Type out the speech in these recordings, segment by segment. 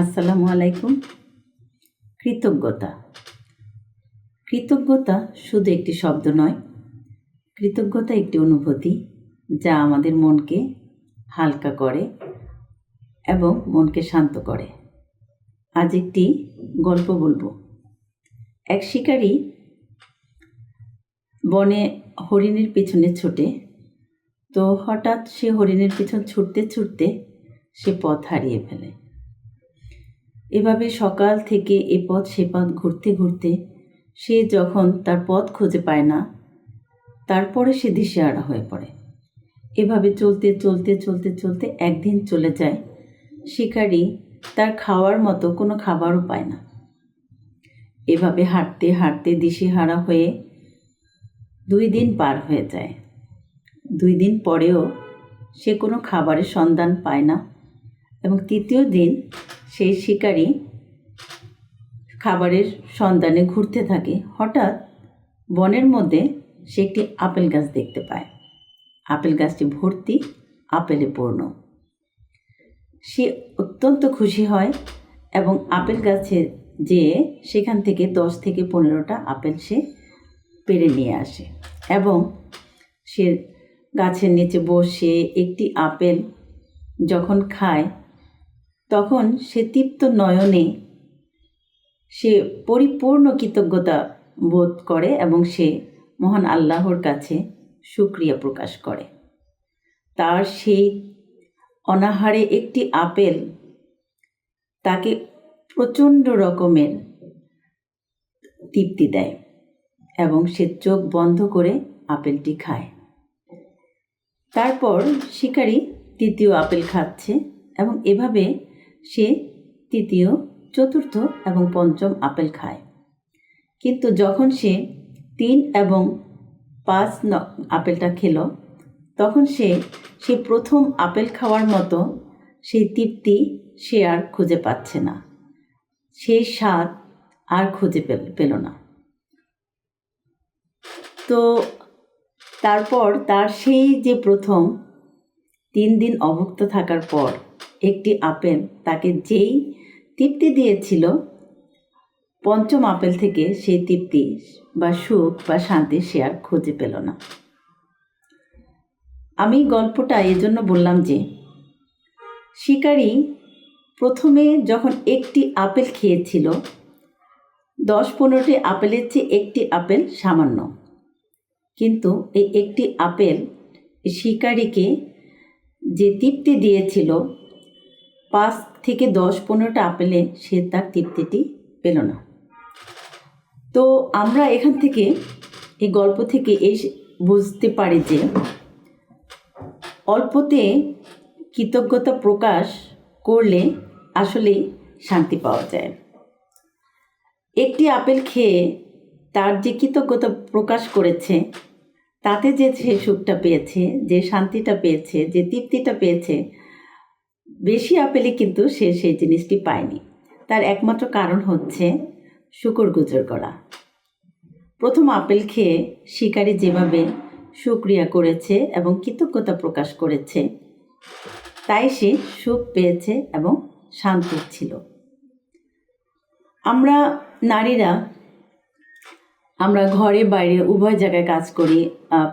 আসসালামু আলাইকুম। কৃতজ্ঞতা। কৃতজ্ঞতা শুধু একটি শব্দ নয়, কৃতজ্ঞতা একটি অনুভূতি যা আমাদের মনকে হালকা করে এবং মনকে শান্ত করে। আজ একটি গল্প বলব। এক শিকারী বনে হরিণের পিছনে ছোটে। তো হঠাৎ সে হরিণের পিছন ছুটতে ছুটতে সে পথ হারিয়ে ফেলে। এভাবে সকাল থেকে এ পথ সে পথ ঘুরতে ঘুরতে সে যখন তার পথ খুঁজে পায় না, তারপরে সে দিশেহারা হয়ে পড়ে। এভাবে চলতে চলতে চলতে চলতে একদিন চলে যায়। শিকারি তার খাওয়ার মতো কোনো খাবারও পায় না। এভাবে হাঁটতে হাঁটতে দিশেহারা হয়ে দুই দিন পার হয়ে যায়। দুই দিন পরেও সে কোনো খাবারের সন্ধান পায় না এবং তৃতীয় দিন সেই শিকারী খাবারের সন্ধানে ঘুরতে থাকে। হঠাৎ বনের মধ্যে সে একটি আপেল গাছ দেখতে পায়। আপেল গাছটি ভর্তি, আপেলে পূর্ণ। সে অত্যন্ত খুশি হয় এবং আপেল গাছে যেয়ে সেখান থেকে দশ থেকে পনেরোটা আপেল সে পেরে নিয়ে আসে এবং সে গাছের নিচে বসে একটি আপেল যখন খায় তখন সে তৃপ্ত নয়নে সে পরিপূর্ণ কৃতজ্ঞতা বোধ করে এবং সে মহান আল্লাহর কাছে সুক্রিয়া প্রকাশ করে। তার সেই অনাহারে একটি আপেল তাকে প্রচণ্ড রকমের তৃপ্তি দেয় এবং সে চোখ বন্ধ করে আপেলটি খায়। তারপর শিকারি তৃতীয় আপেল খাচ্ছে এবং এভাবে সে তৃতীয়, চতুর্থ এবং পঞ্চম আপেল খায়। কিন্তু যখন সে তিন এবং পাঁচ আপেলটা খেল, তখন সে সে প্রথম আপেল খাওয়ার মতো সেই তৃপ্তি সে আর খুঁজে পাচ্ছে না। সেই স্বাদ আর খুঁজে পেল না। তো তারপর তার সেই যে প্রথম তিন দিন অভুক্ত থাকার পর একটি আপেল তাকে যেই তৃপ্তি দিয়েছিল, পঞ্চম আপেল থেকে সেই তৃপ্তি বা সুখ বা শান্তি সে আর খুঁজে পেল না। আমি গল্পটা এজন্য বললাম যে, শিকারি প্রথমে যখন একটি আপেল খেয়েছিল, দশ পনেরোটি আপেলের চেয়ে একটি আপেল সামান্য। কিন্তু এই একটি আপেল শিকারিকে যে তৃপ্তি দিয়েছিল পাঁচ থেকে দশ পনেরোটা আপেলে সে তার তৃপ্তিটি পেল না। তো আমরা এখান থেকে এই গল্প থেকে এই বুঝতে পারি যে অল্পতে কৃতজ্ঞতা প্রকাশ করলে আসলেই শান্তি পাওয়া যায়। একটি আপেল খেয়ে তার যে কৃতজ্ঞতা প্রকাশ করেছে, তাতে যে সে সুখটা পেয়েছে, যে শান্তিটা পেয়েছে, যে তৃপ্তিটা পেয়েছে বেশি আপেলে কিন্তু সে সেই জিনিসটি পায়নি। তার একমাত্র কারণ হচ্ছে শুকর গুজর করা। প্রথম আপেল খেয়ে শিকারি যেভাবে সুক্রিয়া করেছে এবং কৃতজ্ঞতা প্রকাশ করেছে, তাই সে সুখ পেয়েছে এবং শান্ত ছিল। আমরা নারীরা, আমরা ঘরে বাইরে উভয় জায়গায় কাজ করি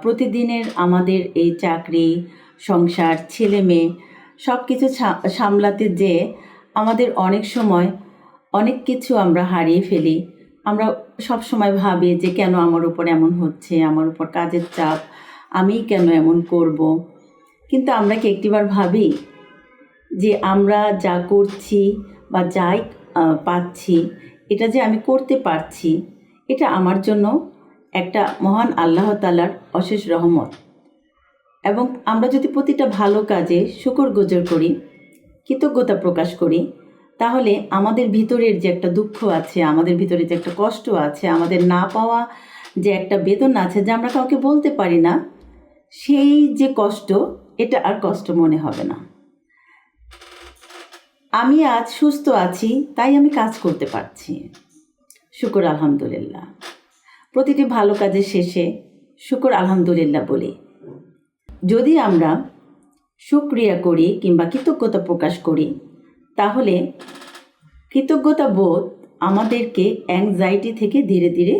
প্রতিদিনের আমাদের এই চাকরি, সংসার ছেলে মেয়ে সব কিছু সামলাতে যে আমাদের অনেক সময় অনেক কিছু আমরা হারিয়ে ফেলি। আমরা সব সময় ভাবি যে কেন আমার উপর এমন হচ্ছে, আমার উপর কাজের চাপ আমি কেন এমন করব? কিন্তু আমরা কি একটিবার ভাবি যে আমরা যা করছি বা যাই পাচ্ছি, এটা যে আমি করতে পারছি, এটা আমার জন্য একটা মহান আল্লাহ তালার অশেষ রহমত। এবং আমরা যদি প্রতিটা ভালো কাজে শুকর গোজর করি, কৃতজ্ঞতা প্রকাশ করি, তাহলে আমাদের ভিতরের যে একটা দুঃখ আছে, আমাদের ভিতরে যে একটা কষ্ট আছে, আমাদের না পাওয়া যে একটা বেদনা আছে যে আমরা কাউকে বলতে পারি না, সেই যে কষ্ট, এটা আর কষ্ট মনে হবে না। আমি আজ সুস্থ আছি, তাই আমি কাজ করতে পারছি। শুকর আলহামদুলিল্লাহ। প্রতিটি ভালো কাজের শেষে শুকর আলহামদুলিল্লাহ বলি। যদি আমরা সুক্রিয়া করি কিংবা কৃতজ্ঞতা প্রকাশ করি, তাহলে কৃতজ্ঞতা বোধ আমাদেরকে অ্যাংজাইটি থেকে ধীরে ধীরে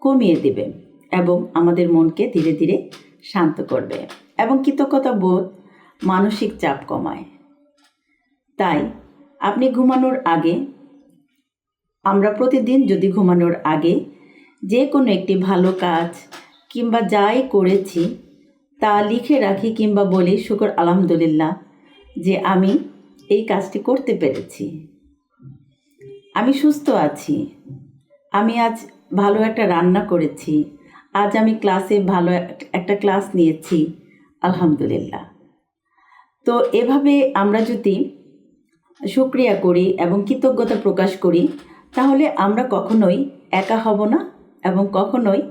কমিয়ে দেবে এবং আমাদের মনকে ধীরে ধীরে শান্ত করবে এবং কৃতজ্ঞতা বোধ মানসিক চাপ কমায়। তাই আপনি ঘুমানোর আগে, আমরা প্রতিদিন যদি ঘুমানোর আগে যে কোনো একটি ভালো কাজ কিংবা যাই করেছি তা লিখে রাখি কিংবা বলি, শুকর, আলহামদুলিল্লাহ যে আমি এই কাজটি করতে পেরেছি। আমি সুস্থ আছি। আমি আজ ভালো একটা রান্না করেছি। আজ আমি ক্লাসে ভালো একটা ক্লাস নিয়েছি। আলহামদুলিল্লাহ। তো এভাবে আমরা যদি সুক্রিয়া করি এবং কৃতজ্ঞতা প্রকাশ করি, তাহলে আমরা কখনোই একা হব না এবং কখনোই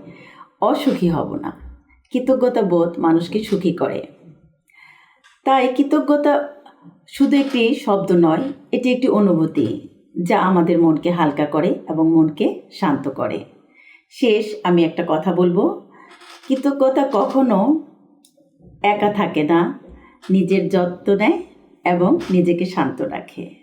অসুখী হব না। কৃতজ্ঞতা বোধ মানুষকে সুখী করে। তাই কৃতজ্ঞতা শুধু একটি শব্দ নয়, এটি একটি অনুভূতি যা আমাদের মনকে হালকা করে এবং মনকে শান্ত করে। শেষ আমি একটা কথা বলব, কৃতজ্ঞতা কখনো একা থাকে না, নিজের যত্ন নেয় এবং নিজেকে শান্ত রাখে।